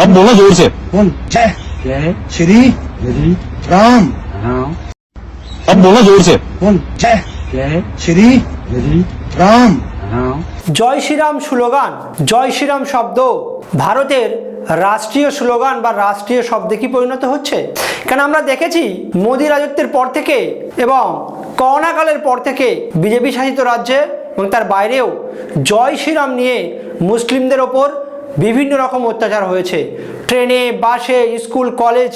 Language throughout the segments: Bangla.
अब बोलो जोर से बोल जय जय श्री श्री राम राम अब बोलो जोर से बोल जय जय श्री श्री राम राम জয় শ্রীরাম স্লোগান জয় শ্রীরাম শব্দ ভারতের রাষ্ট্রীয় স্লোগান বা রাষ্ট্রীয় শব্দে কি পরিণত হচ্ছে কেন আমরা দেখেছি মোদী রাজত্বের পর থেকে এবং করোনাকালের পর থেকে বিজেপি শাসিত রাজ্যে এবং তার বাইরেও জয় শ্রীরাম নিয়ে মুসলিমদের ওপর বিভিন্ন রকম অত্যাচার হয়েছে। ট্রেনে, বাসে, স্কুল, কলেজ,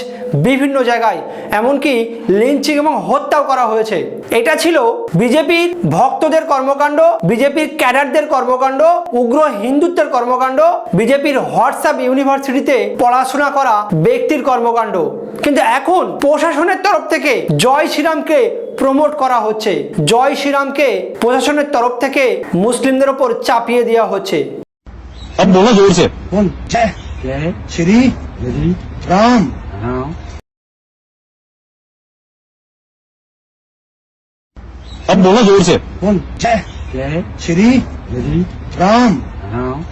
বিভিন্ন জায়গায়। এমনকি লিঞ্চিং এবং হত্যাও করা হয়েছে। এটা ছিল বিজেপির ভক্তদের কর্মকাণ্ড, বিজেপির ক্যাডারদের কর্মকাণ্ড, উগ্র হিন্দুত্বের কর্মকাণ্ড, বিজেপির হোয়াটসঅ্যাপ ইউনিভার্সিটিতে পড়াশোনা করা ব্যক্তির কর্মকাণ্ড। কিন্তু এখন প্রশাসনের তরফ থেকে জয় শ্রীরামকে প্রমোট করা হচ্ছে। জয় শ্রীরামকে প্রশাসনের তরফ থেকে মুসলিমদের ওপর চাপিয়ে দেওয়া হচ্ছে। अब बोलो जोर से बोल जय जय श्री श्री राम राम अब बोलो जोर से बोल जय जय श्री श्री राम राम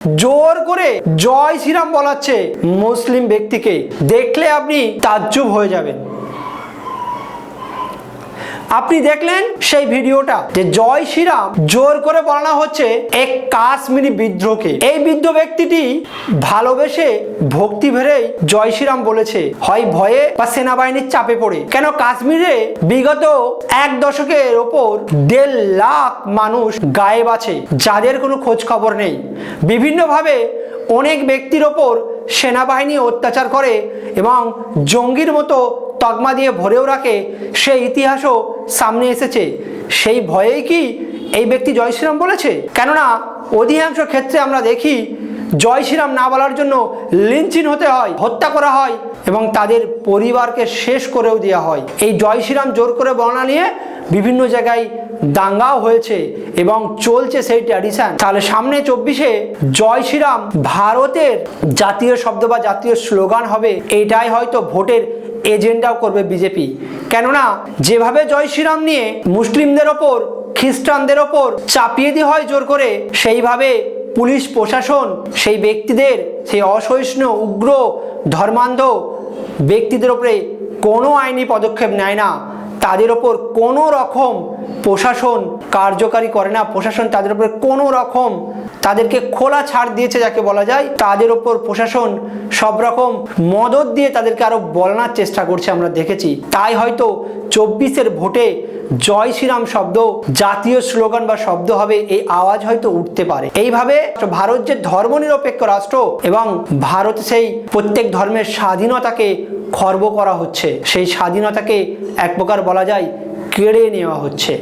জোর করে জয় শ্রীরাম বলাচ্ছে মুসলিম ব্যক্তিকে দেখলে আপনি তাজ্জুব হয়ে যাবেন আপনি দেখলেন সেই ভিডিওটা যে জয় শ্রীরাম জোর করে বলানো হচ্ছে এক কাশ্মীরি বিদ্রোহকে। এই বৃদ্ধ ব্যক্তিটি ভালোবেসে ভক্তি ভেরেই জয় শ্রীরাম বলেছে, হয় ভয়ে বা সেনাবাহিনীর চাপে পড়ে। কেন কাশ্মীরে বিগত এক দশকের ওপর দেড় লাখ মানুষ গায়েব আছে, যাদের কোনো খোঁজ খবর নেই। বিভিন্নভাবে অনেক ব্যক্তির ওপর সেনাবাহিনী অত্যাচার করে এবং জঙ্গির মতো তকমা দিয়ে ভরেও রাখে, সেই ইতিহাসও সামনে এসেছে। সেই ভয়েই কি এই ব্যক্তি জয় শ্রীরাম বলেছে? কেননা অধিকাংশ ক্ষেত্রে আমরা দেখি, জয় শ্রীরাম না বলার জন্য লিঞ্চিন হতে হয়, হত্যা করা হয় এবং তাদের পরিবারকে শেষ করেও দেওয়া হয়। এই জয় শ্রীরাম জোর করে বর্ণনা নিয়ে বিভিন্ন জায়গায় দাঙ্গাও হয়েছে এবং চলছে সেই ট্র্যাডিশন তাহলে সামনে চব্বিশে জয় শ্রীরাম ভারতের জাতীয় শব্দ বা জাতীয় স্লোগান হবে, এটাই হয়তো ভোটের এজেন্ডাও করবে বিজেপি। কেননা, যেভাবে জয় শ্রীরাম নিয়ে মুসলিমদের ওপর, খ্রিস্টানদের ওপর চাপিয়ে দেওয়া হয় জোর করে, সেইভাবে পুলিশ প্রশাসন, সেই ব্যক্তিদের, সেই অসহিষ্ণু, উগ্র, ধর্মান্ধ ব্যক্তিদের ওপরে কোনো আইনি পদক্ষেপ নেয় না। তাদের ওপর কোনো রকম প্রশাসন কার্যকারী করে না। প্রশাসন তাদের উপর কোনো রকম তাদেরকে খোলা ছাড় দিয়েছে যাকে বলা যায়। তাদের ওপর প্রশাসন সব রকম মদত দিয়ে তাদেরকে আরও বলানোর চেষ্টা করছে আমরা দেখেছি। তাই হয়তো চব্বিশের ভোটে জয় শ্রীরাম শব্দ, জাতীয় স্লোগান বা শব্দ হবে এই আওয়াজ হয়তো উঠতে পারে। এইভাবে ভারত যে ধর্মনিরপেক্ষ রাষ্ট্র এবং ভারত সেই প্রত্যেক ধর্মের স্বাধীনতাকে খর্ব করা হচ্ছে, সেই স্বাধীনতাকে এক প্রকার বলা যায় কেড়ে নেওয়া হচ্ছে।